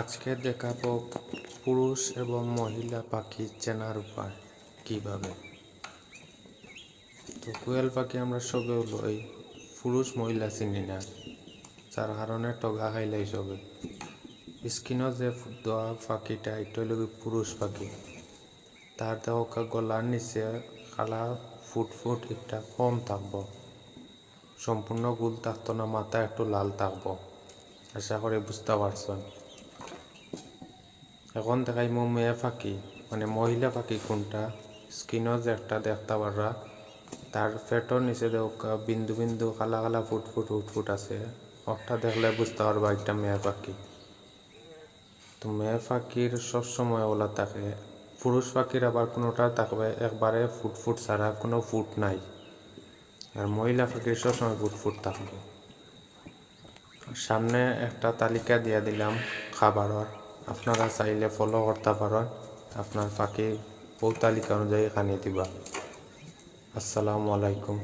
আজকে দেখাবো পুরুষ এবং মহিলা পাখি চেনার উপায় কীভাবে? তো কোয়েল পাখি আমরা সবে হলো এই পুরুষ মহিলা চিনি না। যার কারণে টগা খাইলাই সবে। স্কিনত যে দেওয়া পাখিটা, এটা হলো পুরুষ পাখি। তার দেওয়া গলার নিচে কালা ফুট ফুট একটা কম থাকব। সম্পূর্ণ গুল থাকতো না, মাথা একটু লাল থাকব। আশা করি বুঝতে পারছেন। এখন দেখাই মো মেয়ে ফাঁকি মানে মহিলা পাখি কোনটা? স্কিনও যে একটা দেখতে পাররা, তার পেটর নিচে বিন্দু বিন্দু কালা কালা ফুট ফুট ফুট ফুট আছে। ওটা দেখলে বুঝতে পারবা একটা মেয়ে পাখি তো মেয়ে পাখির সবসময় ওলা থাকে। পুরুষ পাখির আবার কোনোটা থাকবে, একবারে ফুট ফুট ছাড়া কোনো ফুট নাই। আর মহিলা পাখির সবসময় ফুট ফুট থাকবে। সামনে একটা তালিকা দিয়ে দিলাম খাবারের। আপনারা চাইলে ফলো করতে পারেন। আপনার পাখি তালিকা অনুযায়ী খানিয়ে দিবা। আসসালামু আলাইকুম।